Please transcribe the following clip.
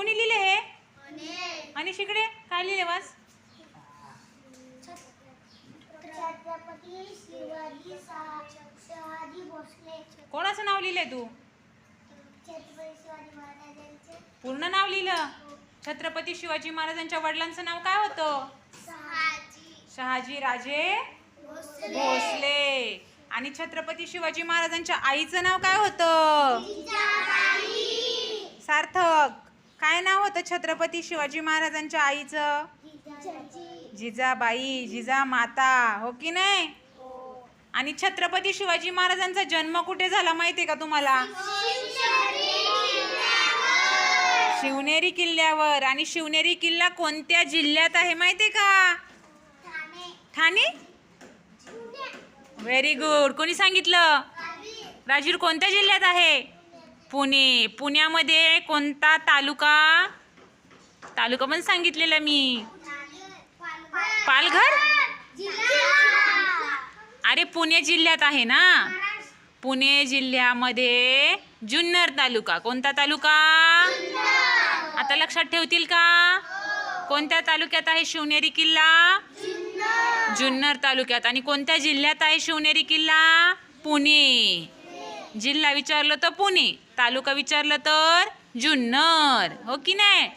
कोणी लिहिले हे? आणि शिकडे काय लिहिले भोसले. कोणाचं नाव लिहिलंय तू? पूर्ण नाव लिहिलं? छत्रपती शिवाजी महाराजांच्या वडिलांचं नाव काय होतं? शहाजी. शहाजी राजे भोसले. आणि छत्रपती शिवाजी महाराजांच्या आईचं नाव काय होतं? सार्थक काय नाव होतं छत्रपती शिवाजी महाराजांच्या आईचं? जिजाबाई जिजा माता हो की नाही? आणि छत्रपती शिवाजी महाराजांचा जन्म कुठे झाला माहितीये का तुम्हाला? शिवनेरी किल्ल्यावर. आणि शिवनेरी किल्ला कोणत्या जिल्ह्यात आहे माहितीये का? ठाणे? व्हेरी गुड कोणी सांगितलं? राजीर कोणत्या जिल्ह्यात आहे? पुणे. पुण्यामध्ये कोणता तालुका? तालुका पण सांगितलेला मी. पालघर? अरे पुणे जिल्ह्यात आहे ना? पुणे जिल्ह्यामध्ये जुन्नर तालुका. कोणता तालुका? आता लक्षात ठेवतील का? कोणत्या तालुक्यात आहे शिवनेरी किल्ला? जुन्नर तालुक्यात. आणि कोणत्या जिल्ह्यात आहे शिवनेरी किल्ला? पुणे. जिल्हा विचारलं तर पुणे तालुका विचारलं तर जुन्नर. हो की नाही?